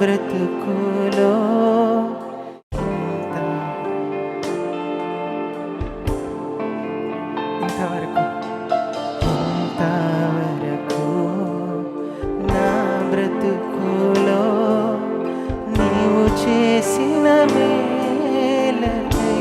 బ్రతుకులో ఇంతవరకు ఇంతవరకు నా బ్రతుకులో మేలకై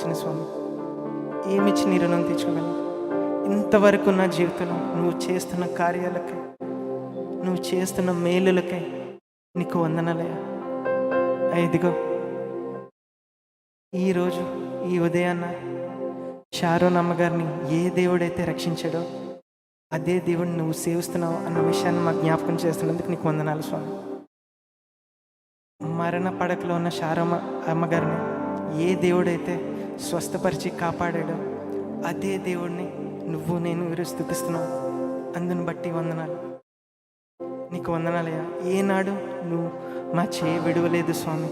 ఎంతకని స్వామి. ఏమిచ్చి నీ రుణం తీర్చుకోగలను? ఇంతవరకు నా జీవితంలో నువ్వు చేస్తున్న కార్యాలకై నువ్వు చేస్తున్న మేలులకై నీకు వందనలే ఐదుగో ఈరోజు ఈ ఉదయాన్న షారోన్ అమ్మగారిని ఏ దేవుడైతే రక్షించాడో అదే దేవుడిని నువ్వు సేవిస్తున్నావు అన్న విషయాన్ని మా జ్ఞాపకం చేస్తున్నందుకు నీకు వందనాలు స్వామి. మరణ పడకలో ఉన్న శారమ్మ అమ్మగారిని ఏ దేవుడైతే స్వస్థపరిచి కాపాడాడు. అదే దేవుడిని నువ్వు నేను వీరు స్థుతిస్తున్నావు అందుని బట్టి వందనాలు. నీకు వందనాలయ్యా. ఏనాడు నువ్వు మా చేయి విడవలేదు స్వామి.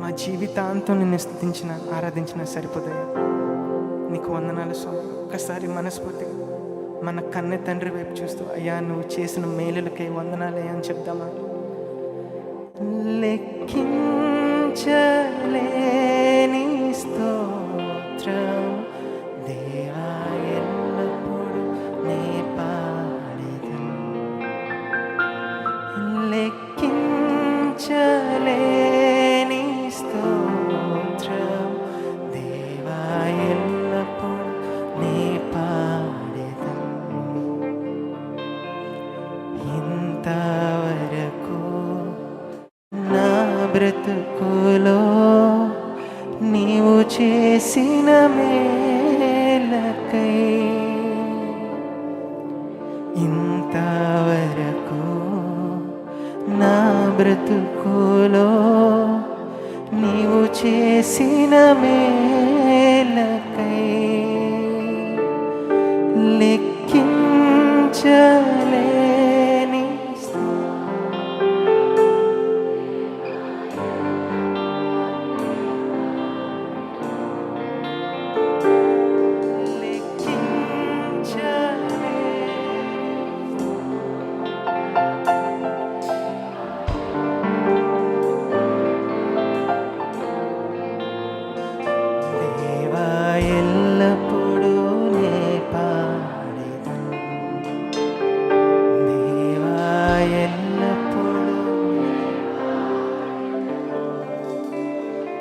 మా జీవితాంతం నిన్ను స్థుతించిన ఆరాధించిన సరిపోదయ్యా. నీకు వందనాలు స్వామి. ఒక్కసారి మనస్ఫూర్తిగా మన కన్నె తండ్రి వైపు చూస్తూ అయ్యా నువ్వు చేసిన మేలులకై వందనాలయ్యా అని చెప్తామా లెక్కించలే. స్తోత్రం. దేవా ఎల్లప్పుడూ నీ పాడేదను లెక్కించలేని స్తోత్రం. దేవా ఎల్లప్పుడూ నీ పాడేదను ఇంతవరకు నా బ్రతుకులో చేసిన మేలకై ఇంతవరకు నా బ్రతుకులో నీవు చేసిన మేలకై లెక్కించలే